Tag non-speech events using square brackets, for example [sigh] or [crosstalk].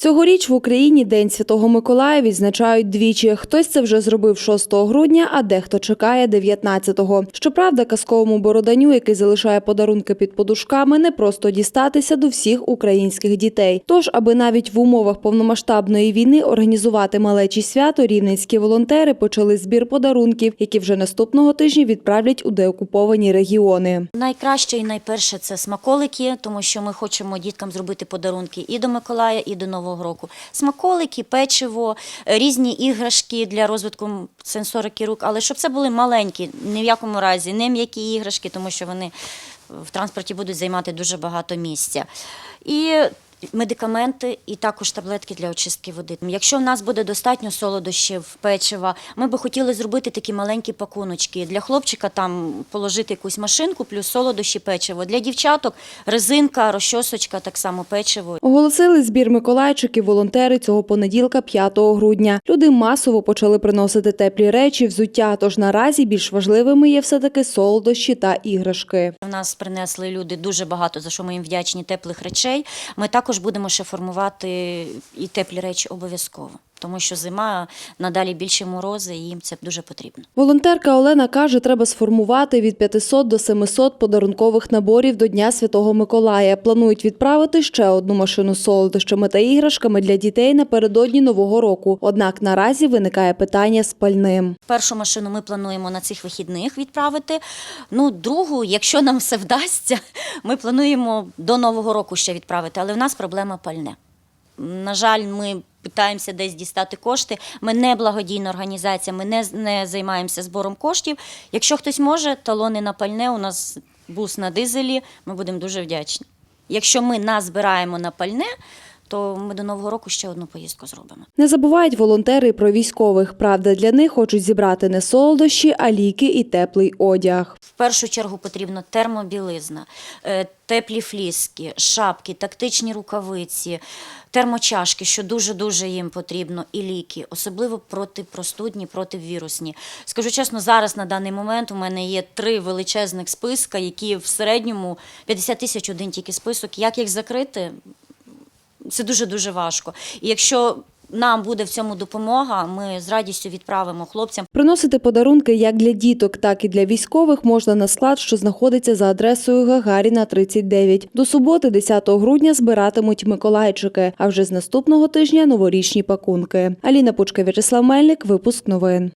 Цьогоріч в Україні День Святого Миколая відзначають двічі. Хтось це вже зробив 6 грудня, а дехто чекає 19-го. Щоправда, казковому бороданю, який залишає подарунки під подушками, не просто дістатися до всіх українських дітей. Тож, аби навіть в умовах повномасштабної війни організувати малечі свято, рівненські волонтери почали збір подарунків, які вже наступного тижня відправлять у деокуповані регіони. Найкраще і найперше це смаколики, тому що ми хочемо діткам зробити подарунки і до Миколая, і до Нового року. Смаколики, печиво, е, різні іграшки для розвитку сенсорики рук, але щоб це були маленькі, ні в якому разі, не м'які іграшки, тому що вони в транспорті будуть займати дуже багато місця. І медикаменти, і також таблетки для очистки води. Якщо в нас буде достатньо солодощів, печива, ми би хотіли зробити такі маленькі пакуночки. Для хлопчика там положити якусь машинку, плюс солодощі, печиво. Для дівчаток резинка, розчосочка, так само печиво. Оголосили збір миколайчиків волонтери цього понеділка, 5 грудня. Люди масово почали приносити теплі речі, взуття. Тож наразі більш важливими є все таки солодощі та іграшки. У нас принесли люди дуже багато, за що ми їм вдячні теплих речей. Ми також будемо ще формувати і теплі речі обов'язково, тому що зима надалі більше морози, і їм це дуже потрібно. Волонтерка Олена каже, треба сформувати від 500 до 700 подарункових наборів до Дня Святого Миколая. Планують відправити ще одну машину з солодощами та іграшками для дітей напередодні нового року. Однак наразі виникає питання з пальним. Першу машину ми плануємо на цих вихідних відправити. Ну, другу, якщо нам все вдасться, [laughs] ми плануємо до Нового року ще відправити, але в нас проблема пальне. На жаль, ми питаємося десь дістати кошти. Ми не благодійна організація, ми не, не займаємося збором коштів. Якщо хтось може, талони на пальне, у нас бус на дизелі, ми будемо дуже вдячні. Якщо ми назбираємо на пальне, то ми до Нового року ще одну поїздку зробимо. Не забувають волонтери про військових. Правда, для них хочуть зібрати не солодощі, а ліки і теплий одяг. В першу чергу потрібно термобілизна, е, теплі фліски, шапки, тактичні рукавиці, термочашки, що дуже-дуже їм потрібно, і ліки, особливо протипростудні, противірусні. Скажу чесно, зараз на даний момент у мене є три величезних списка, які в середньому 50 тисяч один тільки список. Як їх закрити? Це дуже-дуже важко. І якщо нам буде в цьому допомога, ми з радістю відправимо хлопцям. Приносити подарунки як для діток, так і для військових можна на склад, що знаходиться за адресою Гагаріна 39. До суботи, 10 грудня, збиратимуть миколайчики, а вже з наступного тижня новорічні пакунки. Аліна Пучка, В'ячеслав Мельник, випуск новин.